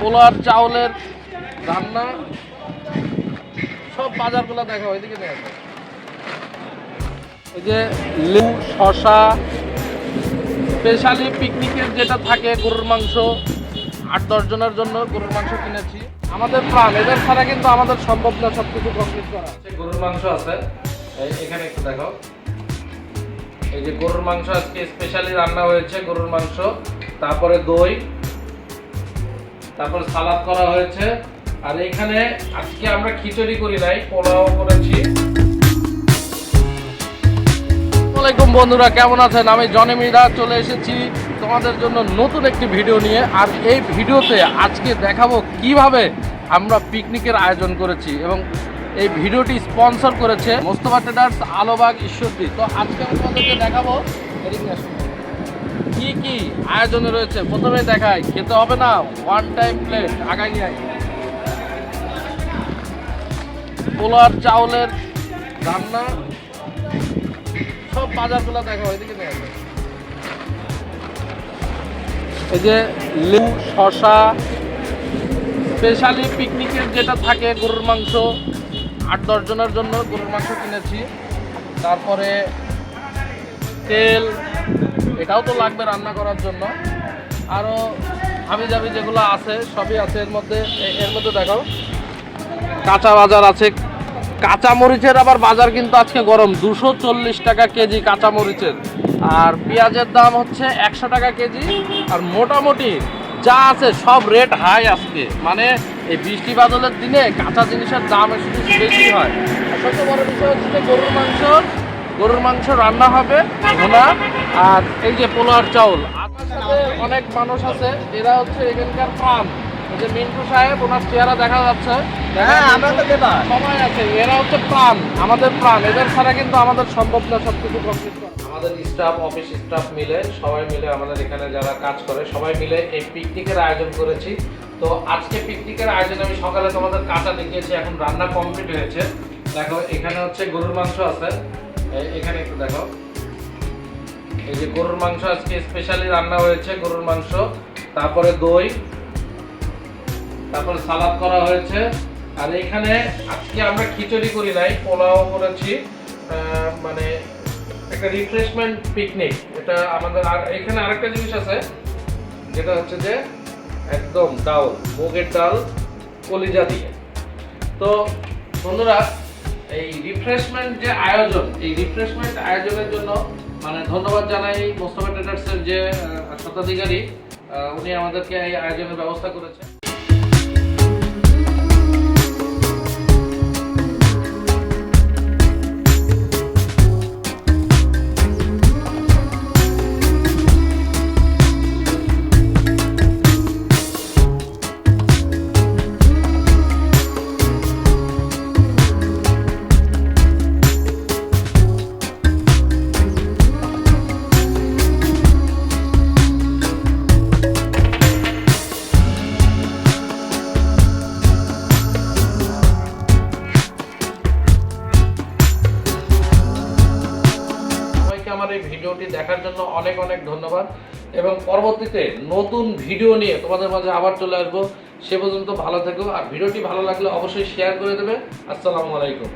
পোলার চাউলের রান্না, সব বাজারগুলো দেখা নিয়ে আসো। এই যে লেবু শশা স্পেশালি পিকনিকের যেটা থাকে গরুর মাংস, আট দশ জনের জন্য গরুর মাংস কিনেছি। আমাদের প্রাণ এদের ছাড়া কিন্তু আমাদের সম্ভব না সব কিছু কমপ্লিট করা। গরুর মাংস আছে। এখানে একটু দেখো। এই যে গরুর মাংস আজকে স্পেশালি রান্না হয়েছে গরুর মাংস, তারপরে দই তারপর সালাদ করা হয়েছে। আর এখানে আজকে আমরা খিচুড়ি করি নাই, পোলাও করেছি। আসসালামাইকুম বন্ধুরা, কেমন আছেন? আমি জনি মিরা, চলে এসেছি তোমাদের জন্য নতুন একটি ভিডিও নিয়ে। আর এই ভিডিওতে আজকে দেখাবো কীভাবে আমরা পিকনিকের আয়োজন করেছি এবং এই ভিডিওটি স্পন্সর করেছে মোস্তফা ট্রেডার্স আলোবাগ ঈশ্বরদী। তো আজকে আমি তোমাদেরকে দেখাবো। কি কি আয়োজনে রয়েছে? প্রথমে দেখাই, খেতে হবে না ওয়ান টাইম প্লেট আগাই পোলার চাউলের রান্না, সব বাজারগুলো দেখা, ওইদিকে এই যে লেবু শশা স্পেশালি পিকনিকের যেটা থাকে গরুর মাংস, আট দশ জনের জন্য গরুর মাংস কিনেছি। তারপরে তেল এটাও তো লাগবে রান্না করার জন্য। আরও হাবি জাবি যেগুলো আছে, সবই আছে এর মধ্যে। এর মধ্যে দেখো কাঁচা বাজার আছে। কাঁচা মরিচের আবার বাজার কিন্তু আজকে গরম। দুশো চল্লিশ টাকা কেজি কাঁচা মরিচের আর পেঁয়াজের দাম হচ্ছে একশো টাকা কেজি। আর মোটামুটি যা আছে সব রেট হাই আজকে। মানে এই বৃষ্টি বাদলের দিনে কাঁচা জিনিসের দাম একটু বেশি হয়। সবচেয়ে বড় বিষয় হচ্ছে গরুর মাংস গরুর মাংস রান্না হবে ভোনা আর এই যে পোলার চাউল। অনেক মানুষ আছে এরা হচ্ছে এখানকার ফার্ম। যে মিন্টু সাহেব ওনার চেহারা দেখা যাচ্ছে। হ্যাঁ দেবার আছে এরা হচ্ছে প্রাণ আমাদের প্রাণ। এদের ছাড়া কিন্তু আমাদের সম্ভব না সবকিছু কমপ্লিট আমাদের স্টাফ অফিস স্টাফ মিলে সবাই মিলে আমাদের এখানে যারা কাজ করে সবাই মিলে এই পিকনিকের আয়োজন করেছি। তো আজকে পিকনিকের আয়োজন আমি সকালে তোমাদের কাঁচা দেখিয়েছি এখন রান্না কমপ্লিট হয়েছে। দেখো এখানে হচ্ছে গরুর মাংস আছে। এখানে একটু দেখো। এই যে গরুর মাংস আজকে স্পেশালি রান্না হয়েছে, গরুর মাংস, তারপরে দই, তারপরে সালাদ করা হয়েছে। আর এখানে আজকে আমরা খিচুড়ি করি নাই, পোলাও করেছি মানে একটা রিফ্রেশমেন্ট পিকনিক এটা আমাদের আর, এখানে আরেকটা জিনিস আছে, যেটা হচ্ছে যে একদম ডাল, মুগের ডাল কলিজা দিয়ে। তো বন্ধুরা এই রিফ্রেশমেন্ট যে আয়োজন, এই রিফ্রেশমেন্ট আয়োজনের জন্য মানে ধন্যবাদ জানাই মোস্তফা ট্রেডার্সের যে স্বত্বাধিকারী উনি আমাদেরকে এই আয়োজনের ব্যবস্থা করেছেন। আমার এই ভিডিওটি দেখার জন্য অনেক অনেক ধন্যবাদ। এবং পরবর্তীতে নতুন ভিডিও নিয়ে তোমাদের মাঝে আবার চলে আসব। সে পর্যন্ত ভালো থেকো। আর ভিডিওটি ভালো লাগলে অবশ্যই শেয়ার করে দেবে। আসসালামু আলাইকুম।